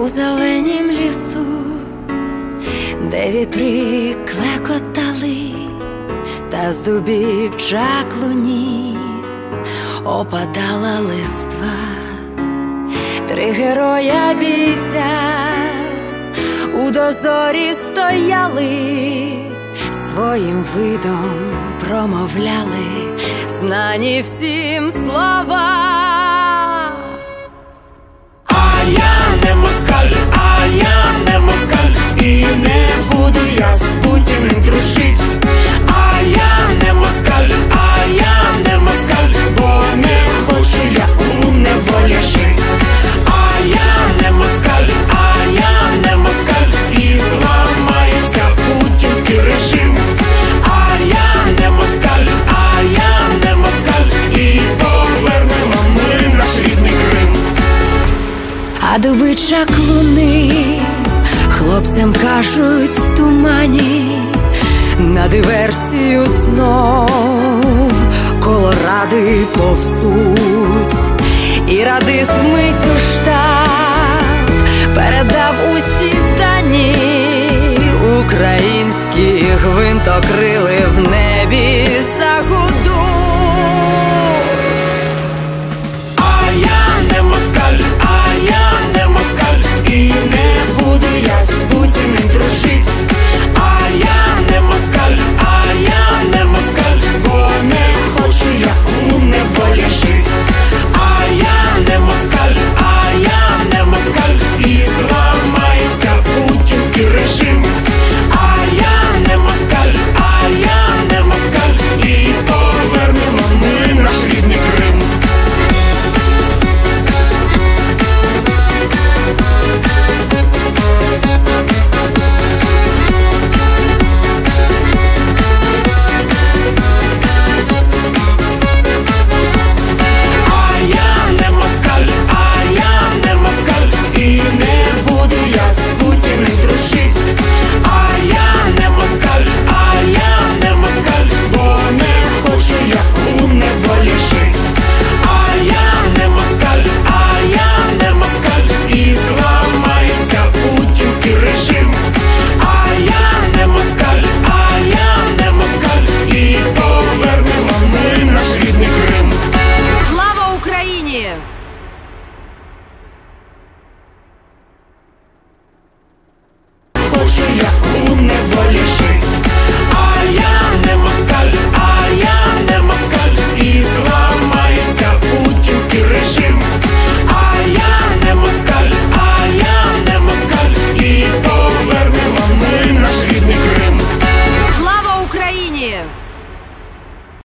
у зеленім лісу, де вітри клекотали, та з дубів чаклунів опадала листва, три героя бійця у дозорі стояли, своїм видом промовляли знані всім слова. А дуби чаклуни хлопцям кажуть в тумані на диверсію знов колоради повсуть, і радист вмить у штаб передав усі дані. Українські гвинтокрили в небі